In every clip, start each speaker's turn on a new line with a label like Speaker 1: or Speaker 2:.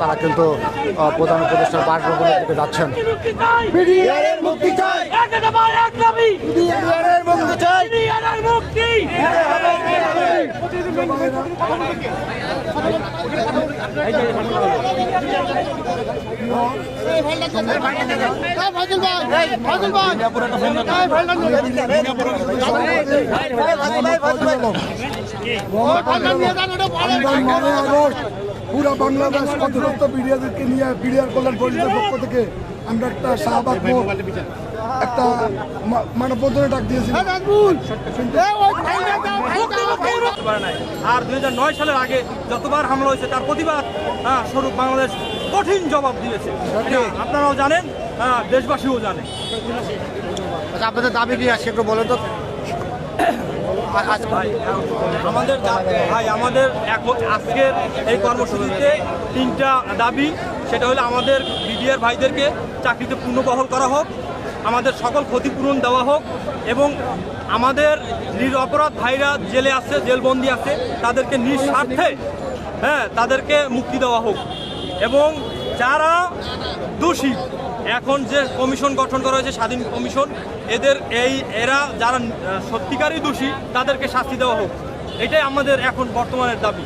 Speaker 1: তারা কিন্তু আহ, প্রধান উপদেষ্টার বাসভবনের দিকে যাচ্ছেন
Speaker 2: মুক্তি চাই মুক্তি চাই
Speaker 3: মুক্তি
Speaker 4: আমরা নয় আগস্ট পুরা বাংলাদেশ কতরত্ব বিডিআরকে নিয়ে বিডিআর কল্যাণ পরিষদের পক্ষ থেকে আমরা একটা শাহবাগ একটা মানববন্ধনে ডাক দিয়েছি।
Speaker 5: নাই। আর দুই হাজার নয় সালের আগে যতবার হামলা হয়েছে তার প্রতিবাদ হ্যাঁ, স্বরূপ বাংলাদেশ কঠিন জবাব দিয়েছে। আপনারাও জানেন হ্যাঁ, দেশবাসীও জানে
Speaker 1: আচ্ছা আপনাদের দাবি কি আছে একটু বলেন তো?
Speaker 5: আমাদের ভাই, আমাদের এখন আজকের এই কর্মসূচিতে তিনটা দাবি, সেটা হলো আমাদের বিডিআর ভাইদেরকে চাকরিতে পুনর্বহল করা হোক, আমাদের সকল ক্ষতিপূরণ দেওয়া হোক, এবং আমাদের নিরপরাধ ভাইরা জেলে আছে, জেলবন্দি আছে, তাদেরকে নিঃস্বার্থে হ্যাঁ তাদেরকে মুক্তি দেওয়া হোক। এবং যারা দোষী এখন যে কমিশন গঠন করা হয়েছে, স্বাধীন কমিশন, এদের এই, এরা যারা সত্যিকারই দোষী, তাদেরকে শাস্তি দেওয়া হোক। এটাই আমাদের এখন বর্তমানের দাবি।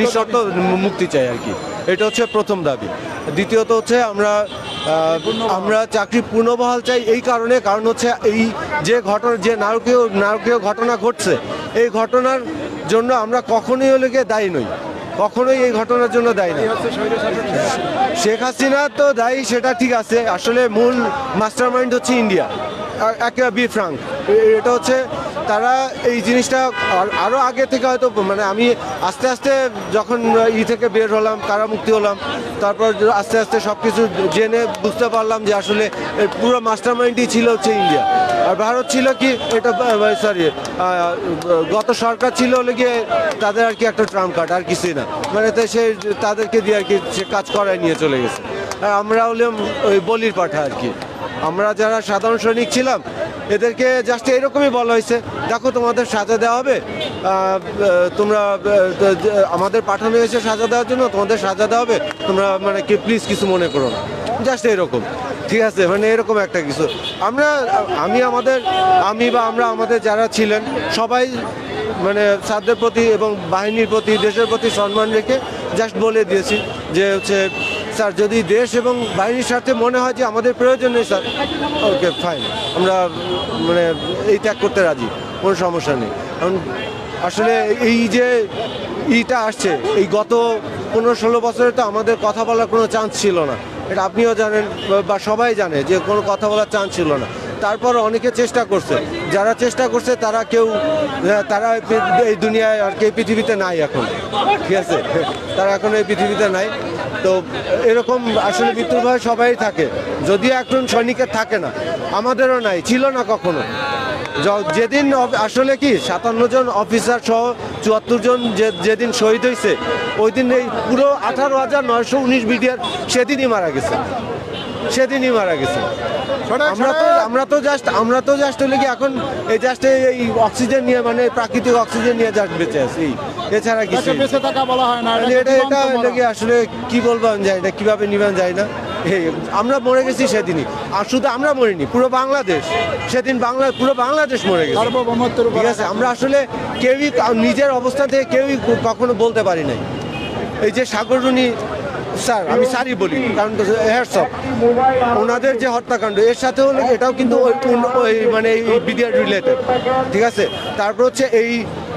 Speaker 6: নিঃশর্ত মুক্তি চাই আর কি। এটা হচ্ছে প্রথম দাবি। দ্বিতীয়ত হচ্ছে আমরা আমরা চাকরি পুনর্বহাল চাই এই কারণে, কারণ হচ্ছে এই যে ঘটনা, যে নারকীয় নারকীয় ঘটনা ঘটছে, এই ঘটনার জন্য আমরা কখনোই গিয়ে দায়ী নই। কখনোই এই ঘটনার জন্য দায়ী না। শেখ হাসিনা তো দায়ী, সেটা ঠিক আছে। আসলে মূল মাস্টার মাইন্ড হচ্ছে ইন্ডিয়া। একে বি ফ্রাঙ্ক। এটা হচ্ছে তারা এই জিনিসটা আর- আরও আগে থেকে হয়তো মানে আমি আস্তে আস্তে যখন ই থেকে বের হলাম কারামুক্তি হলাম, তারপর আস্তে আস্তে সব কিছু জেনে বুঝতে পারলাম যে আসলে পুরো মাস্টার মাইন্ডই ছিল হচ্ছে ইন্ডিয়া আর ভারত ছিল কি, এটা সরি গত সরকার ছিল হলে গিয়ে তাদের আর কি একটা ট্রাম কার্ড, আর কিছুই না। মানে তো সে তাদেরকে দিয়ে আর কি সে কাজ করায় নিয়ে চলে গেছে। আর আমরা হলাম ওই বলির পাঠা আর কি। আমরা যারা সাধারণ সৈনিক ছিলাম এদেরকে জাস্ট এরকমই বলা হয়েছে। দেখো তোমাদের সাজা দেওয়া হবে। তোমরা আমাদের পাঠানো হয়েছে সাজা দেওয়ার জন্য, তোমাদের সাজা দেওয়া হবে। তোমরা মানে কি প্লিজ কিছু মনে করো না। জাস্ট এরকম। ঠিক আছে? মানে এরকম একটা কিছু। আমরা, আমি আমাদের, আমি বা আমরা আমাদের যারা ছিলেন, সবাই মানে সাধ্যের প্রতি এবং বাহিনীর প্রতি, দেশের প্রতি সম্মান রেখে জাস্ট বলে দিয়েছি যে, হচ্ছে স্যার, যদি দেশ এবং বাহিনীর স্বার্থে মনে হয় যে আমাদের প্রয়োজন নেই, স্যার, ওকে ফাইন আমরা মানে এই ত্যাগ করতে রাজি, কোনো সমস্যা নেই। কারণ আসলে এই যে ইটা আসছে, এই গত পনেরো ষোলো বছরে তো আমাদের কথা বলার কোনো চান্স ছিল না। এটা আপনিও জানেন, বা- সবাই জানে যে কোনো কথা বলার চান্স ছিল না। তারপর অনেকে চেষ্টা করছে। যারা চেষ্টা করছে, তারা কেউ, তারা এই দুনিয়ায় আর কি পৃথিবীতে নাই এখন। ঠিক আছে? তারা এখন এই পৃথিবীতে নাই। তো এরকম আসলে ভয় সবাই থাকে। যদিও একজন সৈনিকের থাকে না, আমাদেরও নাই, ছিল না কখনো। যেদিন আসলে কি, সাতান্ন জন অফিসার সহ চুয়াত্তর জন যেদিন শহীদ হয়েছে ওই দিন এই পুরো আঠারো হাজার নয়শো উনিশ বিডিআর সেদিনই মারা গেছে। সেদিনই মারা গেছে। আমরা তো আমরা তো জাস্ট আমরা তো জাস্ট হলে কি এখন এই জাস্ট এই অক্সিজেন নিয়ে মানে প্রাকৃতিক অক্সিজেন নিয়ে জাস্ট বেঁচে আছি। এছাড়া কিছু
Speaker 4: বেঁচে থাকা বলা হয় না
Speaker 6: মানে এটা এটা
Speaker 4: জীবন্ত
Speaker 6: এটাকে আসলে কি বলব আমি জানি না কীভাবে নিবেন যায় না। আমরা মরে গেছি সেদিনই। আর শুধু আমরা মরিনি পুরো বাংলাদেশ। সেদিন বাংলা পুরো বাংলাদেশ মরে গেছে। ঠিক আছে আমরা আসলে কেউই নিজের অবস্থা থেকে কেউই কখনো বলতে পারি নাই। এই যে সাগররুনি স্যার আমি স্যারই বলি। কারণ হ্যাটসঅপ ওনাদের যে হত্যাকাণ্ড এর সাথে হলো এটাও কিন্তু ওই মানে বিডিআর রিলেটেড ঠিক আছে? তারপর হচ্ছে এই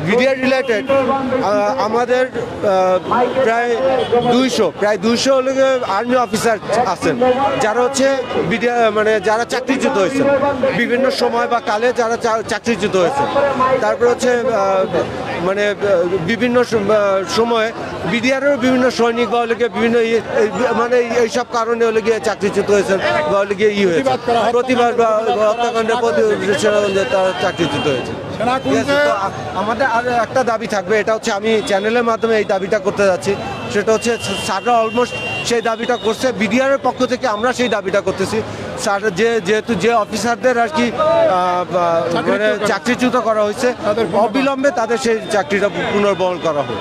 Speaker 6: বিডিআর রিলেটেড আমাদের প্রায় দুইশো প্রায় দুইশো হলো আর্মি অফিসার আছেন যারা হচ্ছে বিডিআর মানে যারা চাকরিচ্যুত হয়েছে বিভিন্ন সময় বা কালে যারা চাকরিচ্যুত হয়েছে তারপর হচ্ছে মানে বিভিন্ন সময়ে বিডিআরের বিভিন্ন সৈনিক বা হলে বিভিন্ন মানে এইসব কারণে হলে গিয়ে চাকরিচ্যুত হয়েছেন বা হলে গিয়ে ই হয়েছে
Speaker 4: প্রতিবাদ
Speaker 6: প্রতিবাদ বা হত্যাকাণ্ডের প্রতি তারা চাকরিচ্যুত হয়েছে। আমাদের আর একটা দাবি থাকবে এটা হচ্ছে আমি চ্যানেলের মাধ্যমে এই দাবিটা করতে যাচ্ছি। সেটা হচ্ছে স্যাররা অলমোস্ট সেই দাবিটা করছে বিডিআরের পক্ষ থেকে আমরা সেই দাবিটা করতেছি। যে যেহেতু যে অফিসারদের আর কি মানে চাকরিচ্যুত করা হয়েছে অবিলম্বে তাদের সেই চাকরিটা পুনর্বহন করা হোক।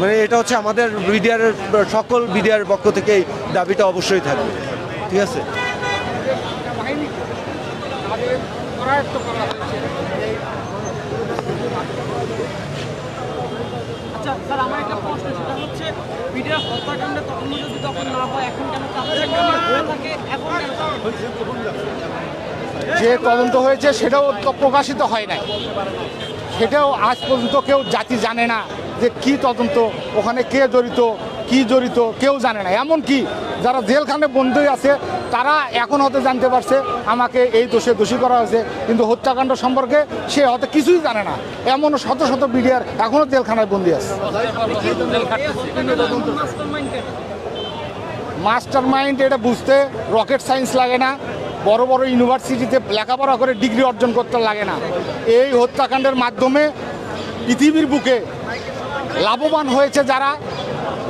Speaker 6: মানে এটা হচ্ছে আমাদের বিডিআর সকল বিডিআর পক্ষ থেকে এই দাবিটা অবশ্যই থাকবে। ঠিক আছে?
Speaker 3: আচ্ছা স্যার আমার একটা প্রশ্ন সেটা হচ্ছে মিডিয়ার হত্যাকাণ্ডে তখন যদি তখন না হয়, এখন কেন থাকে? এখন
Speaker 1: যে তদন্ত হয়েছে সেটাও প্রকাশিত হয় নাই। সেটাও আজ পর্যন্ত কেউ জাতি জানে না যে কি তদন্ত, ওখানে কে জড়িত, কি জড়িত, কেউ জানে না। এমন কি যারা জেলখানে বন্ধুই আছে তারা এখন হয়তো জানতে পারছে, আমাকে এই দোষে দোষী করা হয়েছে, কিন্তু হত্যাকাণ্ড সম্পর্কে সে হয়তো কিছুই জানে না। এমন শত শত বিডিআর এখনও জেলখানায় বন্দী আছে। মাস্টার মাইন্ড এটা বুঝতে রকেট সায়েন্স লাগে না, বড় বড় ইউনিভার্সিটিতে লেখাপড়া করে ডিগ্রি অর্জন করতে লাগে না। এই হত্যাকাণ্ডের মাধ্যমে পৃথিবীর বুকে লাভবান হয়েছে যারা,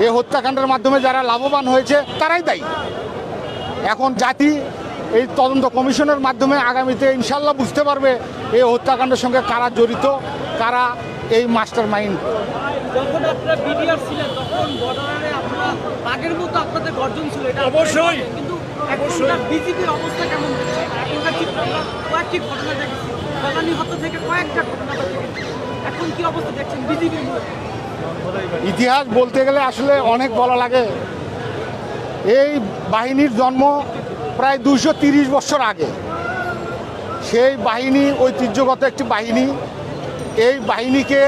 Speaker 1: এই হত্যাকাণ্ডের মাধ্যমে যারা লাভবান হয়েছে, তারাই দায়ী। এখন জাতি এই তদন্ত কমিশনের মাধ্যমে আগামীতে ইনশাল্লাহ বুঝতে পারবে এই হত্যাকাণ্ডের সঙ্গে কারা জড়িত কারা এই মাস্টার মাইন্ড
Speaker 3: যখন আপনারা বিডিআর ছিলেন তখন বর্ডারে আপনারা আগের মতো আপনাদের গর্জন ছিল এটা অবশ্যই। কিন্তু এখনকার বিজেপির অবস্থা কেমন হচ্ছে? এখনকার চিত্র আমরা কয়েকটি ঘটনা দেখেছি। বাগানি হত্যা থেকে কয়েকটা ঘটনা দেখেছি। এখন কি অবস্থা দেখছেন বিজেপির মধ্যে?
Speaker 1: ইতিহাস বলতে গেলে আসলে অনেক বলা লাগে। এই বাহিনীর জন্ম প্রায় দুশো তিরিশ বছর আগে। সেই বাহিনী ঐতিহ্যগত একটি বাহিনী। এই বাহিনীকে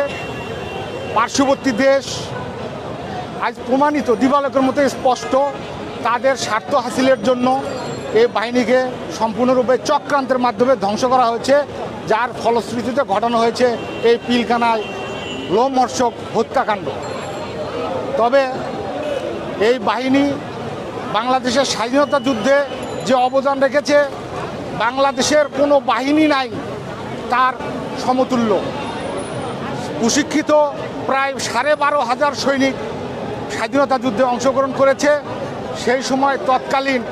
Speaker 1: পার্শ্ববর্তী দেশ, আজ প্রমাণিত, দিবালকের মতো স্পষ্ট তাদের স্বার্থ হাসিলের জন্য এই বাহিনীকে সম্পূর্ণরূপে চক্রান্তের মাধ্যমে ধ্বংস করা হয়েছে, যার ফলশ্রুতিতে ঘটানো হয়েছে এই পিলখানায় লোমহর্ষক হত্যাকাণ্ড। তবে এই বাহিনী বাংলাদেশের স্বাধীনতা যুদ্ধে যে অবদান রেখেছে, বাংলাদেশের কোনো বাহিনী নাই তার সমতুল্য। প্রশিক্ষিত প্রায় সাড়ে বারো হাজার সৈনিক স্বাধীনতা যুদ্ধে অংশগ্রহণ করেছে। সেই সময় তৎকালীন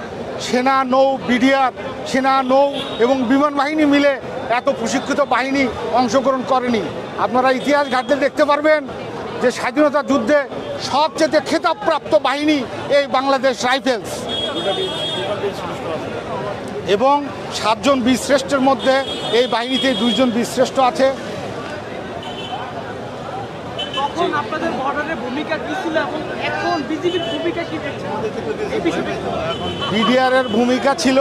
Speaker 1: সেনা, নৌ, বিডিআর, সেনা, নৌ এবং বিমান বাহিনী মিলে এত প্রশিক্ষিত বাহিনী অংশগ্রহণ করেনি। আপনারা ইতিহাস ঘাটতে দেখতে পারবেন যে স্বাধীনতা যুদ্ধে সবচেয়ে খেতাবপ্রাপ্ত বাহিনী এই বাংলাদেশ রাইফেলস। এবং সাতজন বীরশ্রেষ্ঠের মধ্যে এই বাহিনীতে দুইজন বীরশ্রেষ্ঠ আছে।
Speaker 3: আপনাদের বর্ডারের ভূমিকা কি ছিল এবং এখন বিজেপির ভূমিকা কি দেখছেন? এই বিষয়টা কি?
Speaker 1: বিডিআরের ভূমিকা ছিল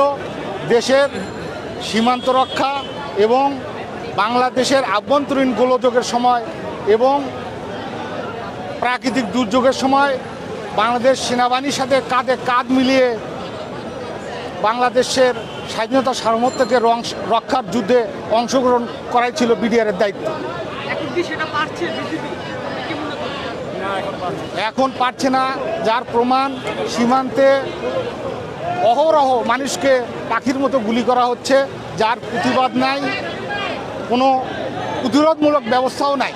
Speaker 1: দেশের সীমান্ত রক্ষা এবং বাংলাদেশের আভ্যন্তরীণ গোলযোগের সময় এবং প্রাকৃতিক দুর্যোগের সময় বাংলাদেশ সেনাবাহিনীর সাথে কাঁধে কাঁধ মিলিয়ে বাংলাদেশের স্বাধীনতা সার্বভৌমত্বকে রং- রক্ষার যুদ্ধে অংশগ্রহণ করাই ছিল বিডিআরের দায়িত্ব। এখন পারছে না যার প্রমাণ সীমান্তে অহরহ মানুষকে পাখির মতো গুলি করা হচ্ছে যার প্রতিবাদ নাই কোনো প্রতিরোধমূলক ব্যবস্থাও নাই।